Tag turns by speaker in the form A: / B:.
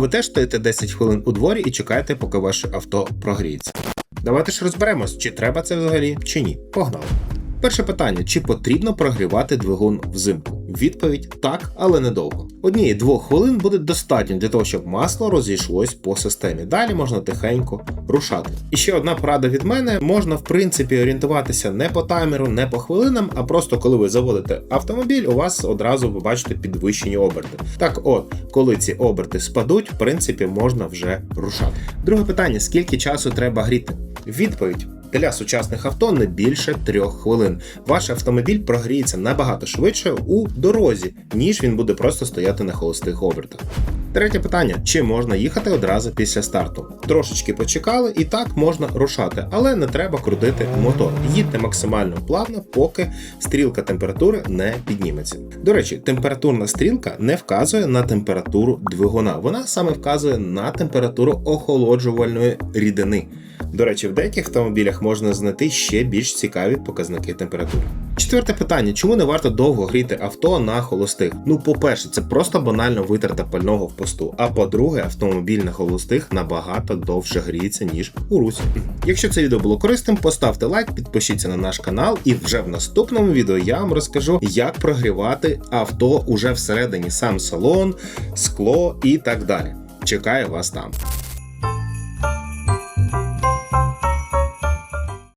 A: ви теж стоїте 10 хвилин у дворі і чекаєте, поки ваше авто прогріється. Давайте ж розберемось, чи треба це взагалі, чи ні. Погнали. Перше питання: чи потрібно прогрівати двигун взимку? Відповідь так, але недовго. Однієї-двох хвилин буде достатньо для того, щоб масло розійшлось по системі. Далі можна тихенько рушати. І ще одна порада від мене: можна в принципі орієнтуватися не по таймеру, не по хвилинам, а просто коли ви заводите автомобіль, у вас одразу ви бачите підвищені оберти. Так, от, коли ці оберти спадуть, в принципі, можна вже рушати. Друге питання: скільки часу треба гріти? Відповідь. Для сучасних авто не більше трьох хвилин. Ваш автомобіль прогріється набагато швидше у дорозі, ніж він буде просто стояти на холостих обертах. Третє питання: чи можна їхати одразу після старту? Трошечки почекали, і так можна рушати, але не треба крутити мотор. Їдьте максимально плавно, поки стрілка температури не підніметься. До речі, температурна стрілка не вказує на температуру двигуна. Вона саме вказує на температуру охолоджувальної рідини. До речі, в деяких автомобілях можна знайти ще більш цікаві показники температури. Четверте питання: чому не варто довго гріти авто на холостих? Ну, по-перше, це просто банально витрата пального в посту. А по-друге, автомобіль на холостих набагато довше гріється, ніж у русі. Якщо це відео було корисним, поставте лайк, підпишіться на наш канал, і вже в наступному відео я вам розкажу, як прогрівати авто уже всередині, сам салон, скло і так далі. Чекаю вас там.